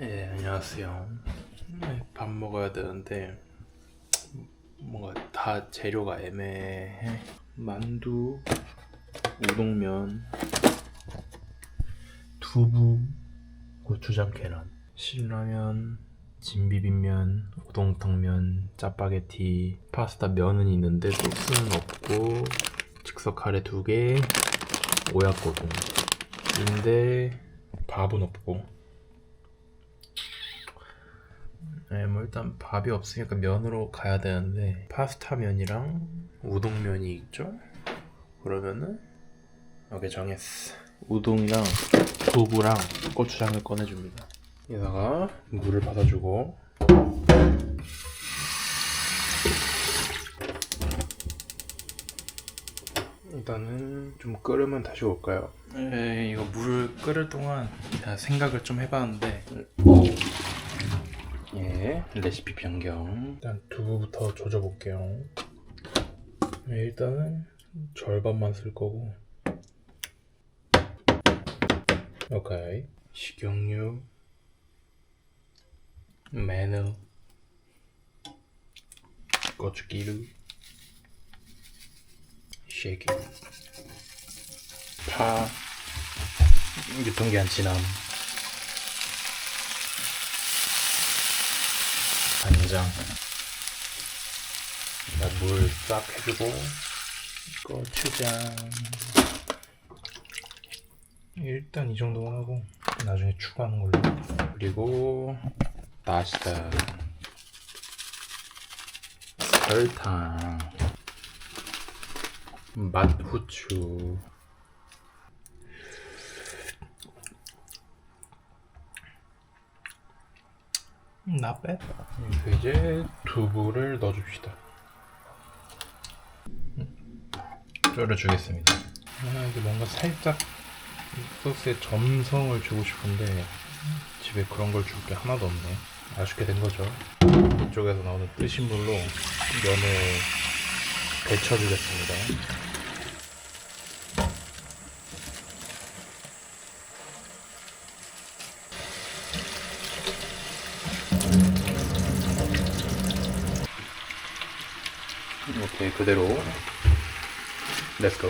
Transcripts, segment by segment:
예, 안녕하세요. 네, 밥 먹어야 되는데 뭔가 다 재료가 애매해. 만두, 우동면, 두부, 고추장 계란, 신라면, 진비빔면, 우동탕면, 짜파게티, 파스타 면은 있는데 소스는 없고 즉석 카레 두 개, 오야코동. 인데 밥은 없고 네, 뭐 일단 밥이 없으니까 면으로 가야 되는데 파스타 면이랑 우동면이 있죠? 그러면은 오케이 정했어 우동이랑 두부랑 고추장을 꺼내줍니다 여기다가 물을 받아주고 일단은 좀 끓으면 다시 올까요? 네, 이거 물을 끓을 동안 제가 생각을 좀 해봤는데 예, 레시피 변경. 일단 두부부터 조져볼게요. 네, 일단은 절반만 쓸 거고. 오케이. 식용유 마늘 고추기름 쉐이킹 파. 유통기한 지남 간장. 물 싹 해주고 고추장. 일단 이 정도만 하고 나중에 추가하는 걸로. 그리고 다시다. 설탕. 맛후추 나빼? 이제 두부를 넣어줍시다. 졸여주겠습니다. 아, 이제 뭔가 살짝 소스에 점성을 주고 싶은데 집에 그런 걸 줄 게 하나도 없네. 아쉽게 된 거죠. 이쪽에서 나오는 뜨신 물로 면을 데쳐주겠습니다 오케이 그대로. 렛츠고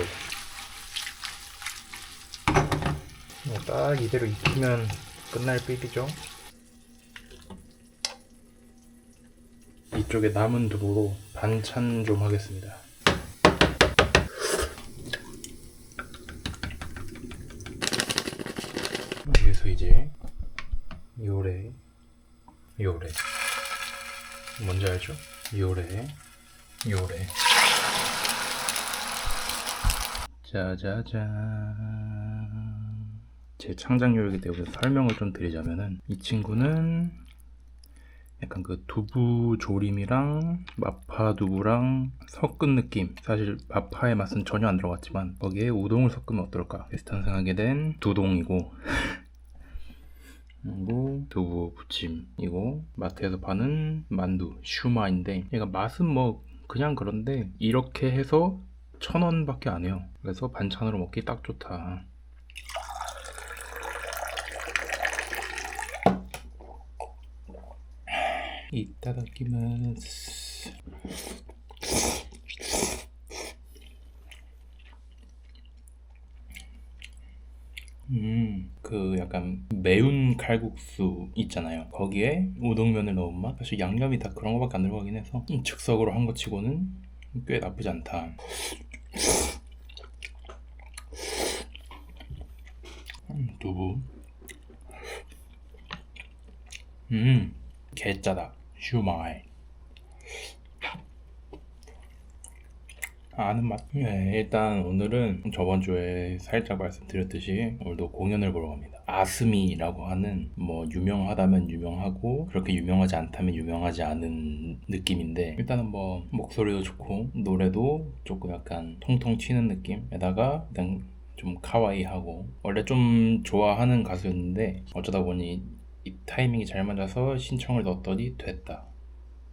뭐딱 이대로 익히면 끝날 필이죠. 이쪽에 남은 두부로 반찬 좀 하겠습니다. 여기서 이제 요래 요래. 뭔지 알죠? 요래 요래. 짜자잔. 제 창작 요리이기 때문에 설명을 좀 드리자면은 이 친구는 약간 그 두부 조림이랑 마파 두부랑 섞은 느낌. 사실 마파의 맛은 전혀 안 들어갔지만 거기에 우동을 섞으면 어떨까? 그래서 탄생하게 된 두동이고. 그리고 두부 부침이고 마트에서 파는 만두 슈마인데 얘가 맛은 뭐 그냥 그런데 이렇게 해서 천 원밖에 안 해요. 그래서 반찬으로 먹기 딱 좋다. 이따다키마스 음, 그 약간 매운 칼국수 있잖아요. 거기에 우동면을 넣은 맛? 사실 양념이 다 그런 거밖에 안 들어가긴 해서 음, 즉석으로 한 거 치고는 꽤 나쁘지 않다. 음, 두부. 음, 개짜다. 슈마이. 아는 맛. 네, 일단 오늘은 저번 주에 살짝 말씀드렸듯이 오늘도 공연을 보러 갑니다. 아스미라고 하는 뭐 유명하다면 유명하고 그렇게 유명하지 않다면 유명하지 않은 느낌인데 일단은 뭐 목소리도 좋고 노래도 조금 약간 통통 튀는 느낌에다가 일단 좀 카와이하고 원래 좀 좋아하는 가수였는데 어쩌다 보니 이 타이밍이 잘 맞아서 신청을 넣었더니 됐다.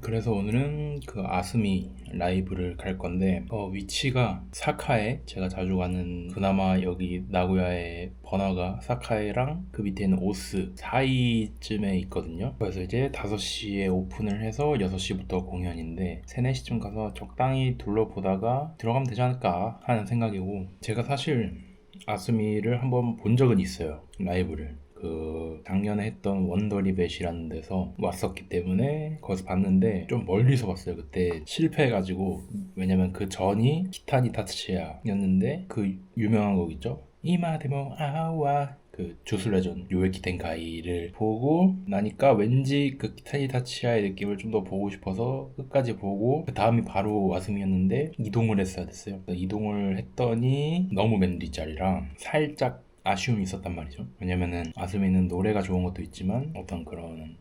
그래서 오늘은 그 아스미 라이브를 갈 건데 어, 위치가 사카에 제가 자주 가는 그나마 여기 나고야의 번화가 사카에랑 그 밑에 있는 오스 사이쯤에 있거든요. 그래서 이제 5시에 오픈을 해서 6시부터 공연인데 3, 4시쯤 가서 적당히 둘러보다가 들어가면 되지 않을까 하는 생각이고 제가 사실 아스미를 한번 본 적은 있어요 라이브를 그 작년에 했던 원더리벳이라는 데서 왔었기 때문에 거기서 봤는데 좀 멀리서 봤어요. 그때 실패해가지고. 왜냐면 그 전이 키타니 타츠치야였는데 그 유명한 곡 있죠. 이마데모 아와 그 주술레전 요에키 텐카이를 보고 나니까 왠지 그 키타니 타치야의 느낌을 좀 더 보고 싶어서 끝까지 보고 그 다음이 바로 와스미였는데 이동을 했어야 됐어요. 이동을 했더니 너무 맨 뒷자리랑 살짝 아쉬움이 있었단 말이죠. 왜냐면은 아스미는 노래가 좋은 것도 있지만 어떤 그런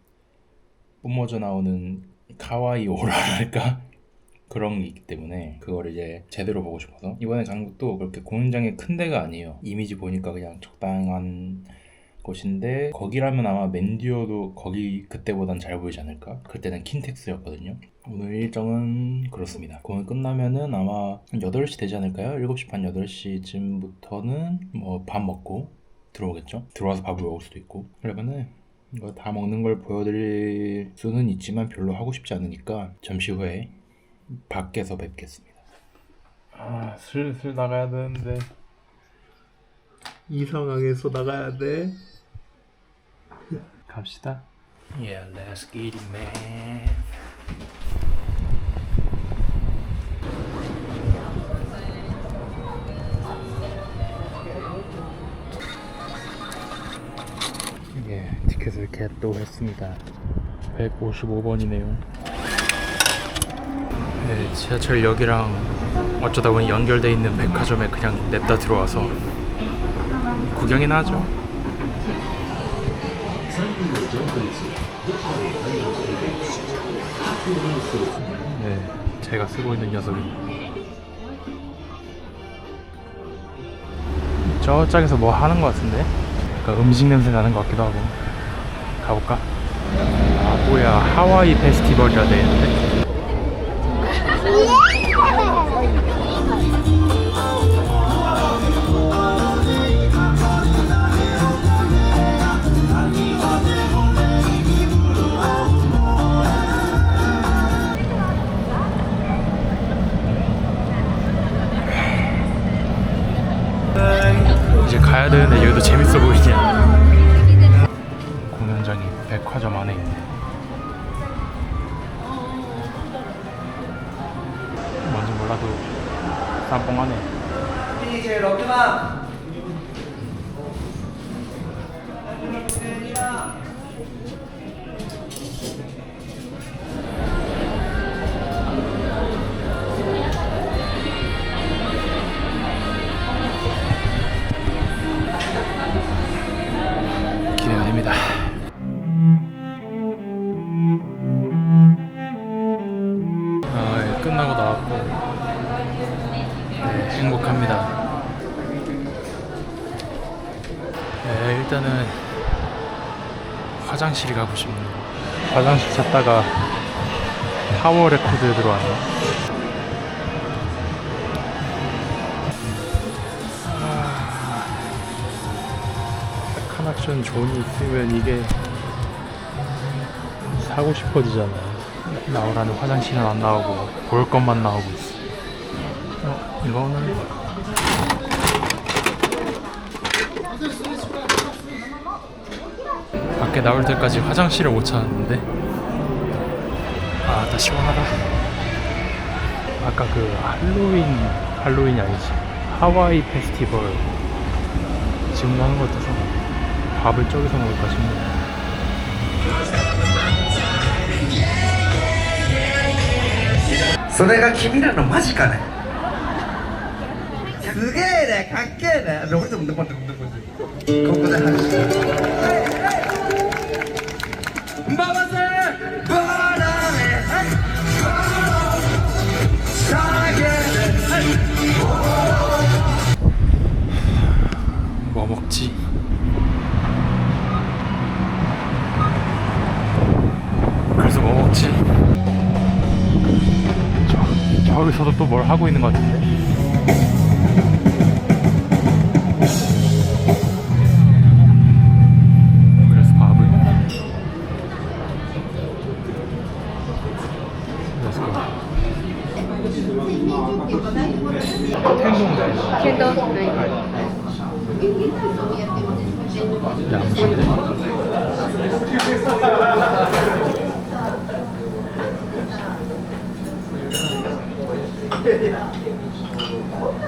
뿜어져 나오는 카와이 오라랄까 그런 게 있기 때문에 그걸 이제 제대로 보고 싶어서 이번에 간 것도 그렇게 공연장이 큰 데가 아니에요. 이미지 보니까 그냥 적당한 곳인데 거기라면 아마 맨디어도 거기 그때보단 잘 보이지 않을까? 그때는 킨텍스였거든요. 오늘 일정은 그렇습니다. 공연 끝나면은 아마 한 8시 되지 않을까요? 7시 반 8시쯤부터는 뭐 밥 먹고 들어오겠죠? 들어와서 밥을 먹을 수도 있고 그러면은 이거 다 먹는 걸 보여드릴 수는 있지만 별로 하고 싶지 않으니까 잠시 후에 밖에서 뵙겠습니다. 아 슬슬 나가야 되는데 이 상황에서 나가야 돼. 갑시다. Yeah, let's get it, man. 예, 티켓을 겟도 했습니다. 155번이네요. 네, 지하철역이랑 어쩌다 보니 연결돼 있는 백화점에 그냥 냅다 들어와서 구경이나 하죠. 네, 제가 쓰고 있는 녀석이 저짝에서 뭐 하는 것 같은데? 약간 음식 냄새 나는 것 같기도 하고 가볼까? 아 뭐야 하와이 페스티벌이라 돼 있는데 안에 있네. 뭔지 몰라도 쌈뽕하네. 26番 기대가 화장실이 가고 싶네요 화장실 찾다가 타워 레코드에 들어왔네 카낙션 존이 있으면 이게 사고 싶어지잖아. 나오라는 화장실은 안 나오고 볼 것만 나오고 있어. 어, 이거는 밖에 나올 때까지 화장실을 못 찾았는데 아, 다 시원하다. 아까 그 할로윈 할로윈이 아니지 하와이 페스티벌 지금 하는 것 같아서 밥을 저기서 먹을까 싶네요. それが君らのマジかねすげえねかっけえねどこでもどこでもどこでもここで拍手マ 마마새 바람에 뭐, 뭐 저기서도 또 뭘 하고 있는 것 같은데?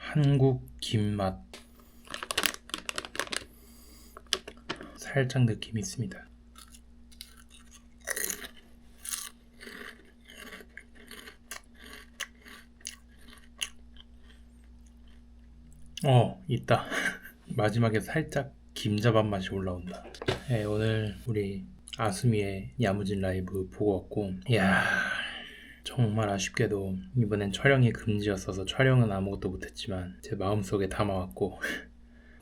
한국 김맛. 살짝 느낌이 있습니다. 어 있다. 마지막에 살짝 김자반 맛이 올라온다. 네, 오늘 우리 아스미의 야무진 라이브 보고 왔고 이야 정말 아쉽게도 이번엔 촬영이 금지였어서 촬영은 아무것도 못했지만 제 마음속에 담아왔고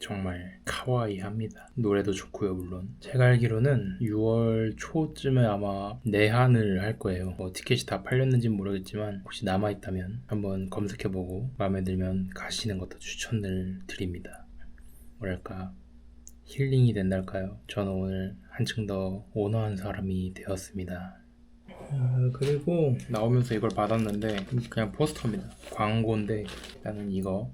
정말 카와이합니다. 노래도 좋고요, 물론. 제가 알기로는 6월 초쯤에 아마 내한을 할 거예요. 뭐 티켓이 다 팔렸는지 모르겠지만 혹시 남아 있다면 한번 검색해보고 마음에 들면 가시는 것도 추천을 드립니다. 뭐랄까 힐링이 된달까요? 저는 오늘 한층 더 온화한 사람이 되었습니다. 아, 그리고 나오면서 이걸 받았는데 그냥 포스터입니다. 광고인데 나는 이거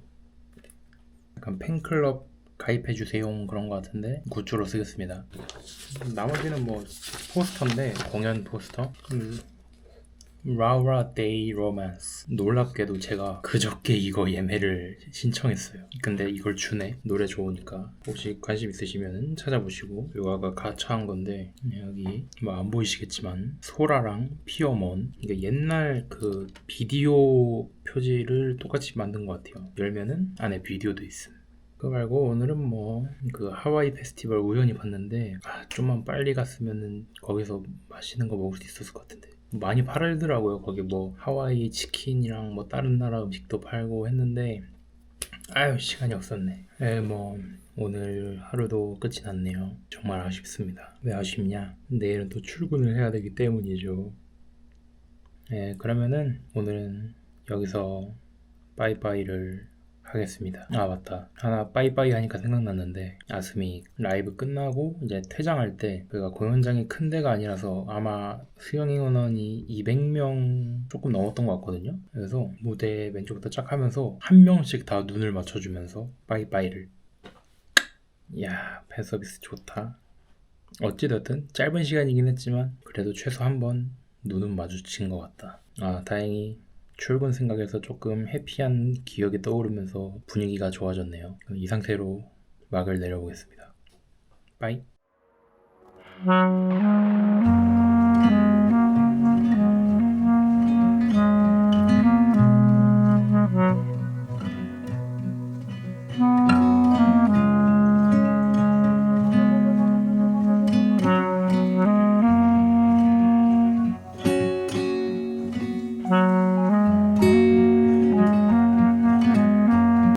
약간 팬클럽 가입해주세요 그런 거 같은데 굿즈로 쓰겠습니다. 나머지는 뭐 포스터인데 공연 포스터. 음, 라우라 데이 로맨스 놀랍게도 제가 그저께 이거 예매를 신청했어요. 근데 이걸 주네. 노래 좋으니까. 혹시 관심 있으시면 찾아보시고. 요가가 가차한 건데 여기 뭐 안 보이시겠지만 소라랑 피어몬. 이게 옛날 그 비디오 표지를 똑같이 만든 것 같아요. 열면은 안에 비디오도 있음. 그거 말고 오늘은 뭐 그 하와이 페스티벌 우연히 봤는데 아, 좀만 빨리 갔으면은 거기서 맛있는 거 먹을 수 있었을 것 같은데 많이 팔더라고요. 거기 뭐 하와이 치킨이랑 뭐 다른 나라 음식도 팔고 했는데 아유 시간이 없었네. 에뭐 오늘 하루도 끝이 났네요. 정말 아쉽습니다. 왜 아쉽냐? 내일은 또 출근을 해야 되기 때문이죠. 네 그러면은 오늘은 여기서 빠이빠이를 하겠습니다. 아 맞다. 하나 빠이빠이 하니까 생각났는데 아스미 라이브 끝나고 이제 퇴장할 때 그가 공연장이 큰 데가 아니라서 아마 수영 인원이 200명 조금 넘었던 것 같거든요. 그래서 무대 왼쪽부터 쫙 하면서 한 명씩 다 눈을 맞춰주면서 빠이빠이를. 이야 팬 서비스 좋다. 어찌됐든 짧은 시간이긴 했지만 그래도 최소 한 번 눈은 마주친 것 같다. 아 다행히 출근 생각에서 조금 해피한 기억이 떠오르면서 분위기가 좋아졌네요. 이 상태로 막을 내려보겠습니다. 빠이.